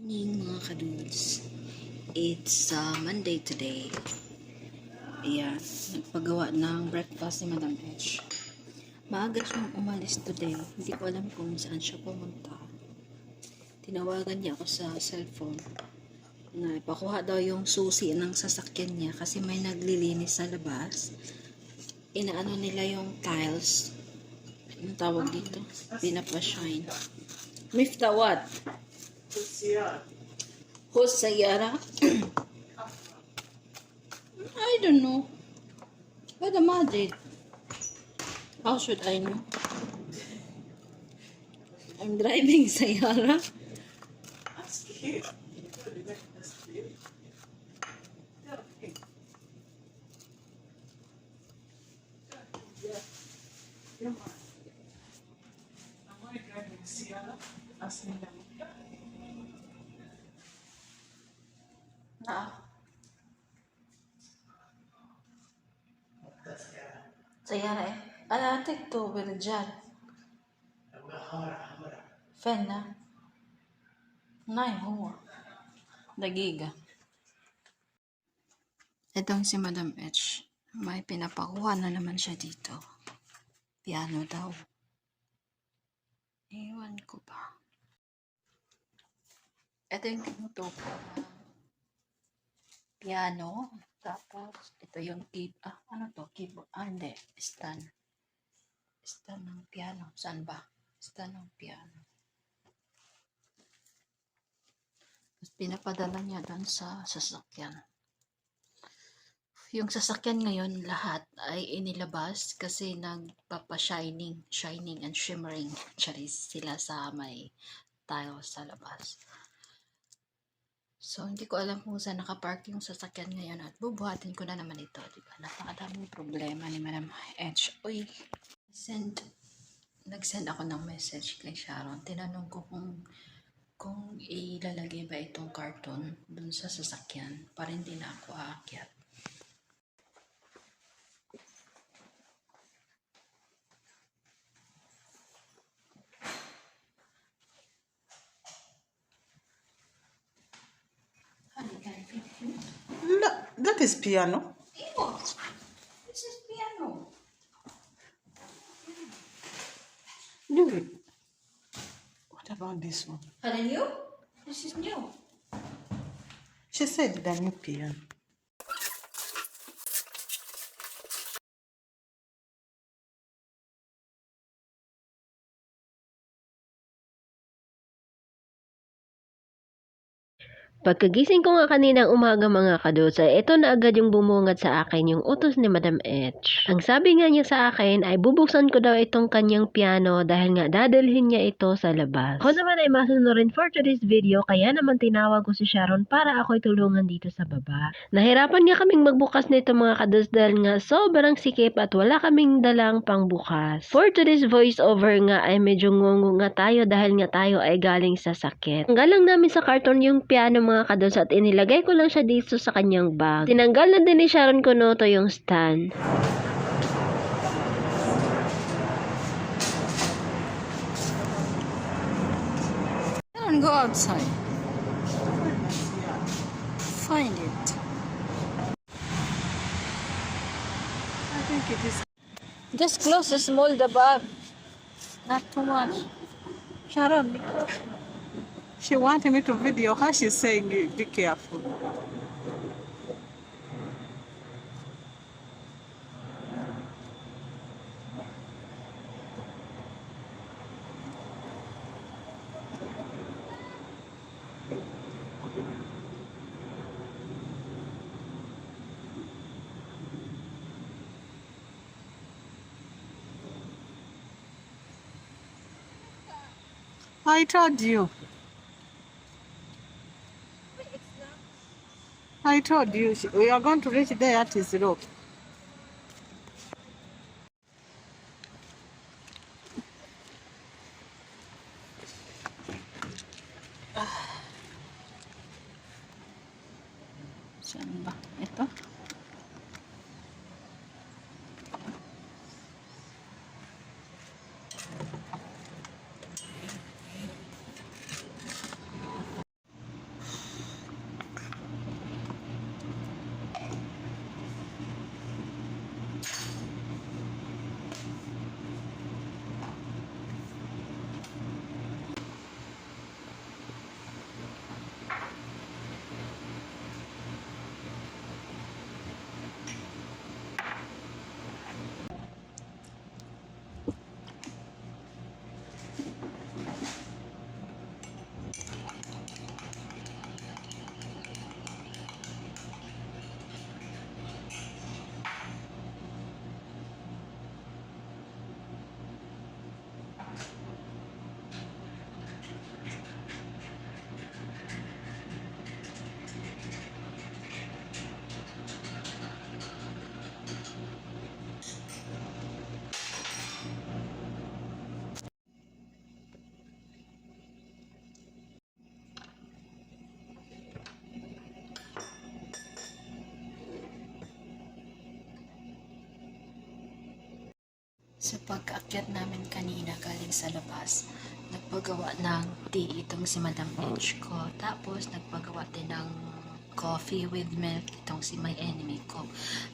morning mga kadudes. It's uh, Monday today. Ayan, nagpagawa ng breakfast ni Madam H. Maaga siyang umalis today. Hindi ko alam kung saan siya pumunta. Tinawagan niya ako sa cellphone na ipakuha daw yung susi ng sasakyan niya kasi may naglilinis sa labas. Inaano nila yung tiles. Anong tawag dito? Pinapa-shine. Mifta what? Sierra. Who's Sayara? I don't know. But the Madrid. How should I know? I'm driving Sayara. Yeah. Am I driving Sierra? Asking them. Sayara eh. أنا أعطيته بالرجال فين نايم هو دقيقة Itong si Madam H. May pinapakuha na naman siya dito. Piano daw. Ewan ko ba. Ito yung tinutupo na piano. Tapos, ito yung key, ah, ano to? Keyboard. Ah, hindi. Stand. Stand ng piano. Saan ba? Stand ng piano. Tapos, pinapadala niya doon sa sasakyan. Yung sasakyan ngayon, lahat ay inilabas kasi nagpapa-shining, shining and shimmering charis sila sa may tile sa labas. So, hindi ko alam kung saan nakapark yung sasakyan ngayon at bubuhatin ko na naman ito. Diba? Napakadaming problema ni Madam H. Uy, send, nag-send ako ng message kay Sharon. Tinanong ko kung kung ilalagay ba itong karton dun sa sasakyan para hindi na ako aakyat. Is piano. Ew, this is piano. It. What about this one? Are new? This is new. She said the new piano. Pagkagising ko nga kaninang umaga mga kadosa, ito na agad yung bumungad sa akin yung utos ni Madam H. Ang sabi nga niya sa akin ay bubuksan ko daw itong kanyang piano dahil nga dadalhin niya ito sa labas. Ako naman ay masunurin for today's video kaya naman tinawag ko si Sharon para ako'y tulungan dito sa baba. Nahirapan nga kaming magbukas nito mga kados dahil nga sobrang sikip at wala kaming dalang pangbukas. For today's voiceover nga ay medyo ngungu nga tayo dahil nga tayo ay galing sa sakit. Tanggal lang namin sa karton yung piano mga kados at inilagay ko lang siya dito sa kanyang bag. Tinanggal na din ni Sharon Kunoto yung stand. Don't go outside. Find it. I think it is. Just close the small the bag. Not too much. Sharon, because She wanted me to video her. She's saying, "Be careful." I told you. I told you we are going to reach there at his rope. Sa pagkaakyat namin kanina galing sa labas, nagpagawa ng tea itong si Madam H ko. Tapos nagpagawa din ng coffee with milk itong si my enemy ko.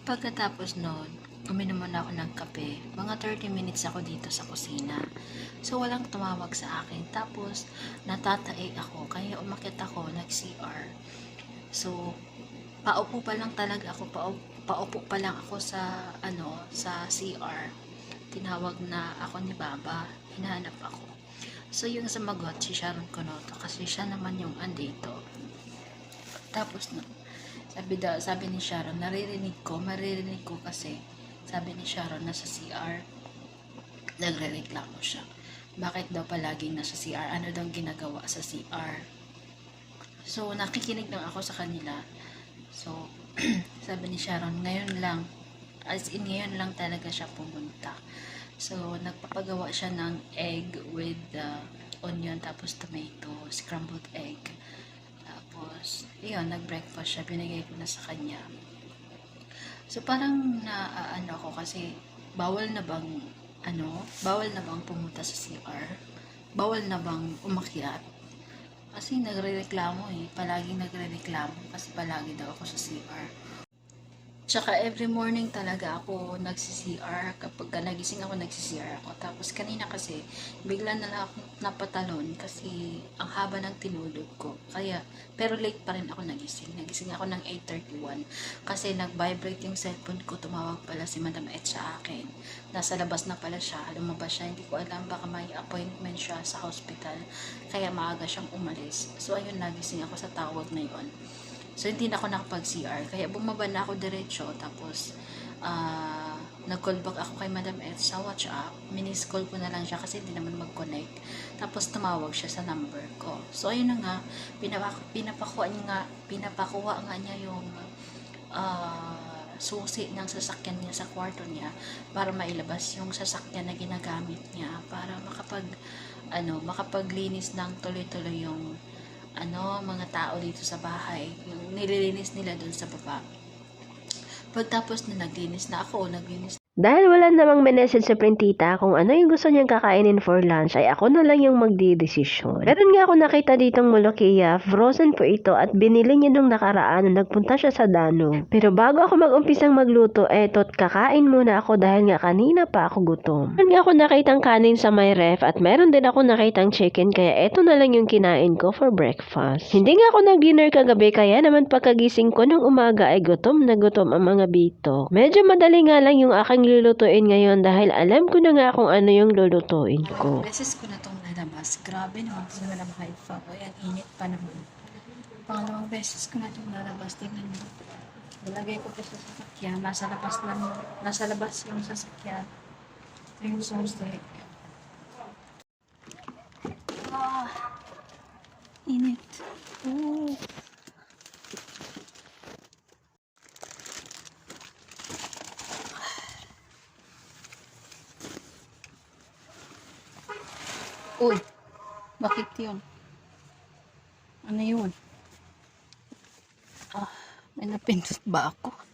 Pagkatapos noon, uminom muna ako ng kape. Mga 30 minutes ako dito sa kusina. So walang tumawag sa akin. Tapos natatae ako, kaya umakyat ako, nag-CR. So paupo pa lang talaga ako, paupo, paupo pa lang ako sa ano, sa CR tinawag na ako ni Baba, hinahanap ako. So, yung sumagot, si Sharon Konoto, kasi siya naman yung andito. Tapos, no, sabi, daw, sabi ni Sharon, naririnig ko, maririnig ko kasi, sabi ni Sharon, nasa CR, nagre-reklamo siya. Bakit daw palaging nasa CR? Ano daw ginagawa sa CR? So, nakikinig lang ako sa kanila. So, sabi ni Sharon, ngayon lang, as in ngayon lang talaga siya pumunta. So, nagpapagawa siya ng egg with uh, onion, tapos tomato, scrambled egg. Tapos, yun, nag-breakfast siya, binigay ko na sa kanya. So, parang na, ah, ano ako kasi, bawal na bang, ano, bawal na bang pumunta sa CR? Bawal na bang umakyat? Kasi nagre-reklamo eh. Palagi nagre-reklamo kasi palagi daw ako sa CR. Tsaka every morning talaga ako nagsi-CR. Kapag ka nagising ako, nagsi-CR ako. Tapos kanina kasi, bigla na lang ako napatalon kasi ang haba ng tinulog ko. Kaya, pero late pa rin ako nagising. Nagising ako ng 8.31 kasi nag-vibrate yung cellphone ko. Tumawag pala si Madam Et sa akin. Nasa labas na pala siya. Lumabas siya. Hindi ko alam baka may appointment siya sa hospital. Kaya maaga siyang umalis. So, ayun, nagising ako sa tawag na yun. So, hindi na ako nakapag-CR. Kaya bumaba na ako diretso. Tapos, ah, nag-call back ako kay Madam Ed sa WhatsApp. Minis call ko na lang siya kasi hindi naman mag-connect. Tapos, tumawag siya sa number ko. So, ayun na nga. Pinapa, pinapakuha niya nga, pinapakuha nga niya yung ah, susi ng sasakyan niya sa kwarto niya para mailabas yung sasakyan na ginagamit niya para makapag ano, makapaglinis ng tuloy-tuloy yung ano, mga tao dito sa bahay. Yung nililinis nila doon sa baba. Pagtapos na naglinis na ako, naglinis Dahil wala namang message sa printita kung ano yung gusto niyang kakainin for lunch, ay ako na lang yung magdidesisyon. Meron nga ako nakita ditong molokia, frozen po ito at binili niya nung nakaraan nung nagpunta siya sa Dano. Pero bago ako mag-umpisang magluto, eto't kakain muna ako dahil nga kanina pa ako gutom. Meron nga ako nakitang kanin sa may ref at meron din ako nakitang chicken kaya eto na lang yung kinain ko for breakfast. Hindi nga ako nag-dinner kagabi kaya naman pagkagising ko ng umaga ay gutom na gutom ang mga bito. Medyo madali nga lang yung aking lulutuin ngayon dahil alam ko na nga kung ano yung lulutuin ko. beses ko na itong nalabas. Grabe naman sa mga high fa. O yan, init pa naman. Pangalawang beses ko na itong nalabas. Tingnan mo. Nilagay ko pa sa sasakyan. Nasa labas lang. Nasa labas yung sasakyan. Ito yung sauce. Ah, init. Oh. Uy, bakit yun? Ano yun? Ah, may napindot ba ako?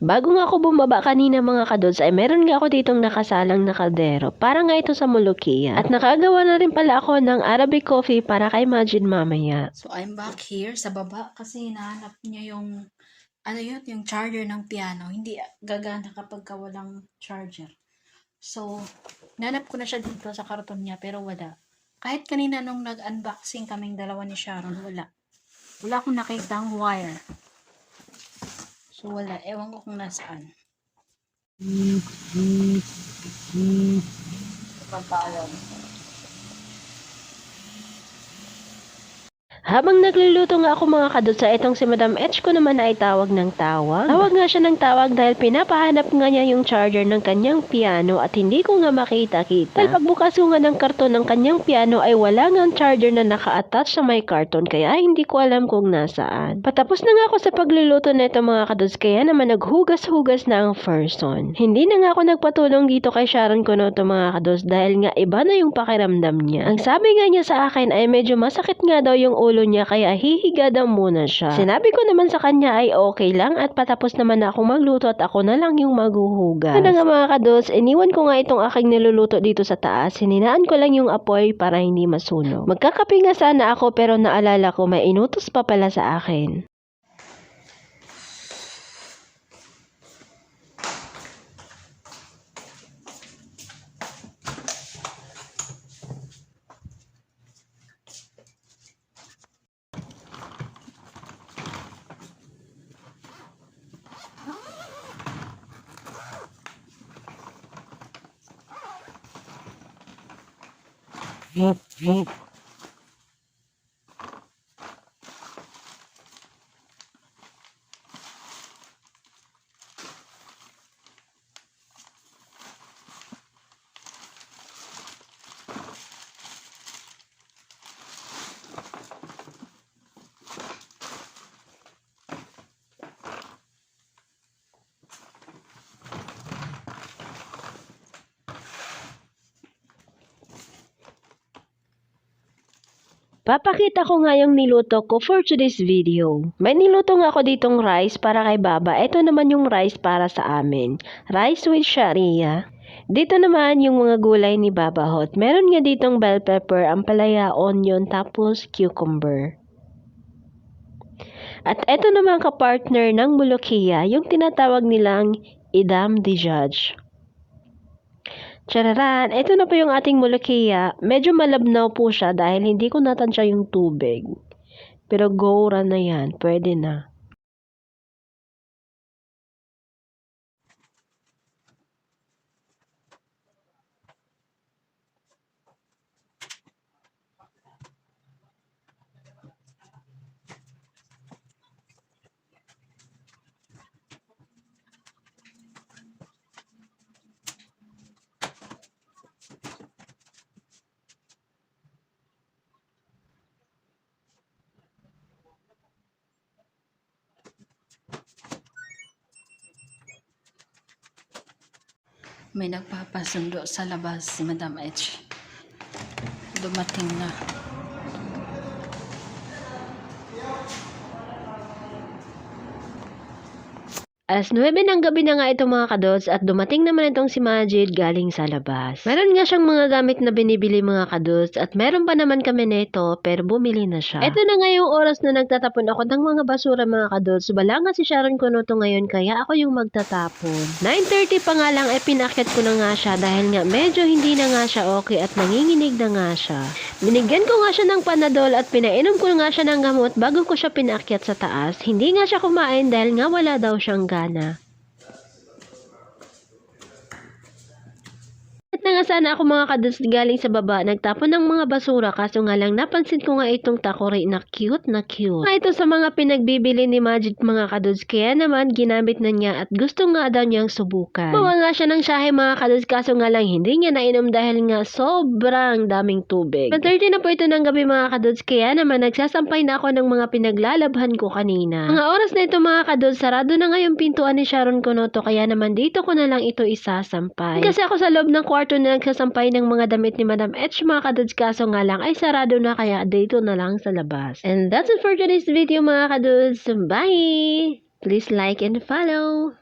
Bago nga ako bumaba kanina mga kadods ay meron nga ako ditong nakasalang na kaldero para nga ito sa Molukia. At nakagawa na rin pala ako ng Arabic coffee para kay Majid mamaya. So, I'm back here sa baba kasi hinahanap niya yung, ano yun, yung charger ng piano. Hindi gagana kapag ka walang charger. So, nanap ko na siya dito sa karton niya pero wala. Kahit kanina nung nag-unboxing kaming dalawa ni Sharon, wala. Wala akong nakita ang wire. So, wala. Ewan ko kung nasaan. Pagpaalam. Habang nagluluto nga ako mga kadods sa itong si Madam H ko naman ay tawag ng tawag. Tawag nga siya ng tawag dahil pinapahanap nga niya yung charger ng kanyang piano at hindi ko nga makita-kita. Dahil pagbukas ko nga ng karton ng kanyang piano ay wala nga ang charger na naka-attach sa may karton kaya hindi ko alam kung nasaan. Patapos na nga ako sa pagluluto nito mga kadods kaya naman naghugas-hugas na ang person. Hindi na nga ako nagpatulong dito kay Sharon Konoto mga kadods dahil nga iba na yung pakiramdam niya. Ang sabi nga niya sa akin ay medyo masakit nga daw yung ulo ulo niya kaya hihiga daw muna siya. Sinabi ko naman sa kanya ay okay lang at patapos naman na akong magluto at ako na lang yung maghuhugas. Ano nga mga kados, iniwan ko nga itong aking niluluto dito sa taas. Hininaan ko lang yung apoy para hindi masunog. Magkakape nga sana ako pero naalala ko may inutos pa pala sa akin. Vup, vup. Papakita ko nga yung niluto ko for today's video. May niluto nga ako ditong rice para kay Baba. Ito naman yung rice para sa amin. Rice with sharia. Dito naman yung mga gulay ni Baba Hot. Meron nga ditong bell pepper, ampalaya, onion, tapos cucumber. At ito naman ka-partner ng Mulukia, yung tinatawag nilang Idam di Judge. Chararan, ito na po yung ating mulukiya. Medyo malabnaw po siya dahil hindi ko natansya yung tubig. Pero gora na yan, pwede na. May nagpapasundo sa labas si Madam H. Dumating na. Alas 9 ng gabi na nga ito mga kadots at dumating naman itong si Majid galing sa labas. Meron nga siyang mga gamit na binibili mga kadots at meron pa naman kami nito pero bumili na siya. Ito na nga yung oras na nagtatapon ako ng mga basura mga kadots. Wala nga si Sharon Kunoto ngayon kaya ako yung magtatapon. 9.30 pa nga lang ay pinakyat ko na nga siya dahil nga medyo hindi na nga siya okay at nanginginig na nga siya. Binigyan ko nga siya ng panadol at pinainom ko nga siya ng gamot bago ko siya pinakyat sa taas. Hindi nga siya kumain dahil nga wala daw siyang gana. At na nga sana ako mga kados galing sa baba, nagtapon ng mga basura kaso nga lang napansin ko nga itong takori na cute na cute. Nga ito sa mga pinagbibili ni Majid mga kados kaya naman ginamit na niya at gusto nga daw niyang subukan. Bawa nga siya ng syahe mga kados kaso nga lang hindi niya nainom dahil nga sobrang daming tubig. 30 na po ito ng gabi mga kados kaya naman nagsasampay na ako ng mga pinaglalabhan ko kanina. Mga oras na ito mga kados sarado na nga yung pintuan ni Sharon Konoto kaya naman dito ko na lang ito isasampay. Kasi ako sa loob ng kwarto na nagsasampay ng mga damit ni Madam H mga kadudes kaso nga lang ay sarado na kaya dito na lang sa labas. And that's it for today's video mga kadudes. Bye! Please like and follow!